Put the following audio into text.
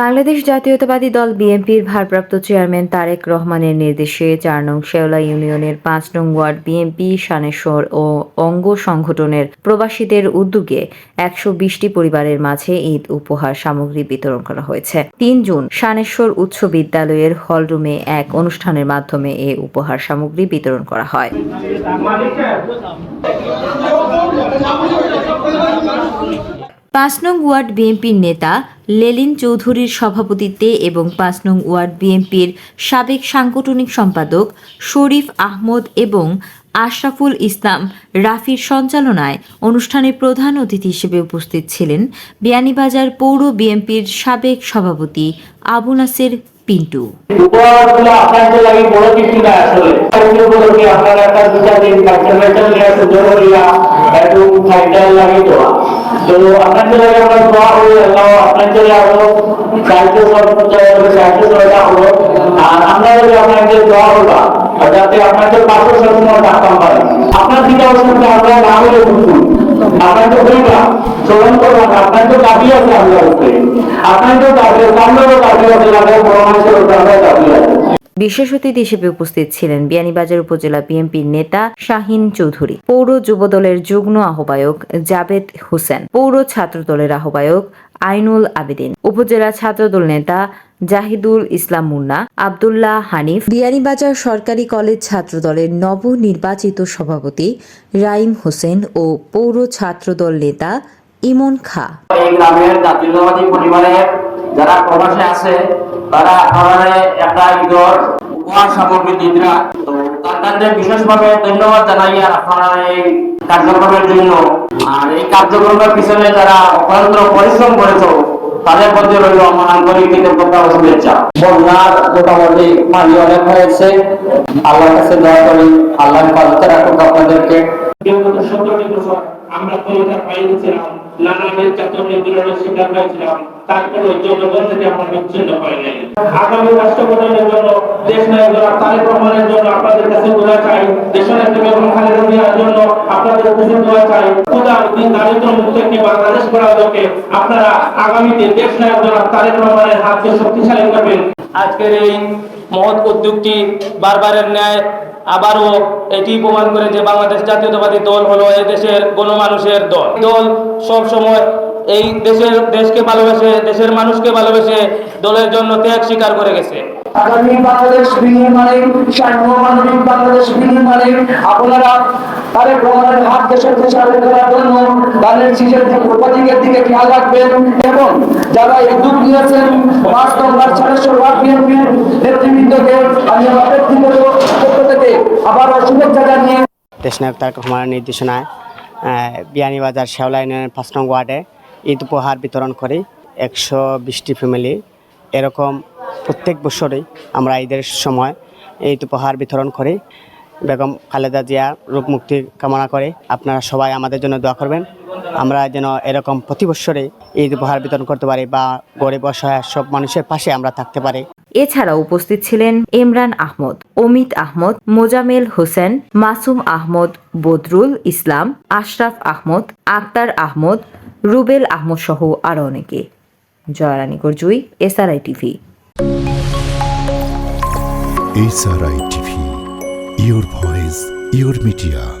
বাংলাদেশ জাতীয়তাবাদী দল বিএনপির ভারপ্রাপ্ত চেয়ারম্যান তারেক রহমানের নির্দেশে চার নং শেওলা ইউনিয়নের পাঁচ নং ওয়ার্ড বিএনপি, সানেশ্বর ও অঙ্গ সংগঠনের প্রবাসীদের উদ্যোগে একশো বিশটি পরিবারের মাঝে ঈদ উপহার সামগ্রী বিতরণ করা হয়েছে। তিন জুন সানেশ্বর উচ্চ বিদ্যালয়ের হলরুমে এক অনুষ্ঠানের মাধ্যমে এ উপহার সামগ্রী বিতরণ করা হয়। পাঁচ নং ওয়ার্ড বিএনপির নেতা লেলিন চৌধুরীর সভাপতিত্বে এবং পাঁচ নং ওয়ার্ড বিএনপির সাবেক সাংগঠনিক সম্পাদক শরীফ আহমদ এবং আশরাফুল ইসলাম রাফির সঞ্চালনায় অনুষ্ঠানে প্রধান অতিথি হিসেবে উপস্থিত ছিলেন বিয়ানীবাজার পৌর বিএনপির সাবেক সভাপতি আবু নাসের পিন্টু। তো তো আপনাদের লাগে আমরা দোয়া আল্লাহ আপনাদের আরও সাহায্য সহযোগিতা সাহায্য সহায়তা হলো আর আমরা যদি আপনাদের দোয়া আর যাতে আপনাদের পাশে সবসময় থাকতাম পারে আপনার দিকে অসুবিধা আমরা না হলে বুঝুন আপনাদের বলবা স্মরণ করবেন আপনাদের দাবি আছে আল্লাহর উপরে। দাবি সামনেও দাবি আছে আমরা আছে বিশেষ অতিথি হিসেবে উপস্থিত ছিলেন বিয়ানীবাজার উপজেলা বিএনপির নেতা শাহিন চৌধুরী, পৌর যুবদলের যুগ্ম আহ্বায়ক জাবেদ হোসেন, পৌর ছাত্রদলের আহ্বায়ক আইনুল আবেদিন, উপজেলা ছাত্রদল নেতা জাহিদুল ইসলাম মুন্না, আবদুল্লাহ হানিফ, বিয়ানীবাজার সরকারি কলেজ ছাত্রদলের নবনির্বাচিত সভাপতি রাইম হোসেন ও পৌর ছাত্রদল নেতা ইমন খা। এই গ্রামের জাতীয়তাবাদী পরিবারের যারা প্রবাসে আছে তারা আমাদের একটা ঈদর উপহার সামগ্রী দিদরা তো তাদের বিশেষভাবে ধন্যবাদ জানাই আর আপনারা এই কার্যক্রমের জন্য। আর এই কার্যক্রমের পিছনে যারা অক্লান্ত পরিশ্রম করেছ তাদের মধ্যে রইল আমার আন্তরিক কৃতজ্ঞতা ও শুভেচ্ছা। বন্যার মোটামুটি পানি অনেক হয়েছে। আল্লাহর কাছে দয়া করি আল্লাহ রাখুক আপনাদেরকে। আমরা নানা শিকার হয়েছিলাম। তারপরে জনগণ থেকে আমরা বিচ্ছিন্ন নাই। আগামী জন্য, দেশ তারেক রহমানের জন্য আপনাদের কাছে চাই বেগম খালেদা জিয়ার জন্য আপনাদের চাই। দিন দারিদ্র মুক্ত একটি বাংলাদেশ আপনারা আগামীতে দেশ নায়করা তারেক রহমানের হাতকে শক্তিশালী করবেন। আজকের এই মহৎ উদ্যোগটি বারবারের ন্যায় আবারও এটি প্রমাণ করে যে বাংলাদেশ জাতীয়তাবাদী দল হলো এই দেশের গণমানুষের দল। দল সব সময় এই দেশের দেশকে ভালোবেসে, দেশের মানুষকে ভালোবেসে দলের জন্য ত্যাগ স্বীকার করে গেছে। আপনারা দিকে খেয়াল রাখবেন এবং যারা আমার ব্যক্তিগত পক্ষ থেকে আবারও শুভেচ্ছা জানিয়ে দেশনায়ক তার রহমানের নির্দেশনায় বিয়ানীবাজার শেওলা ইউনিয়নের পাঁচ নং ওয়ার্ডে ঈদ উপহার বিতরণ করি। একশো বিশটি ফ্যামিলি, এরকম প্রত্যেক বছরই আমরা ঈদের সময় ঈদ উপহার বিতরণ করি। বেগম খালেদা জিয়া রূপমুক্তি কামনা করে। আপনারা সবাই আমাদের জন্য দোয়া করবেন। আমরা যেন এরকম প্রতি বছরে ঈদ উপহার বিতরণ করতে পারি বা গরিব অসহায় সব মানুষের পাশে আমরা থাকতে পারি। এছাড়া উপস্থিত ছিলেন ইমরান আহমদ অমিত আহমদ মোজামেল হোসেন মাসুম আহমদ বদরুল ইসলাম আশরাফ আহমদ আক্তার আহমদ রুবেল আহমদ সহ আরও অনেকে। Joyrani Garjui SRI TV. SRI TV, your voice, your media.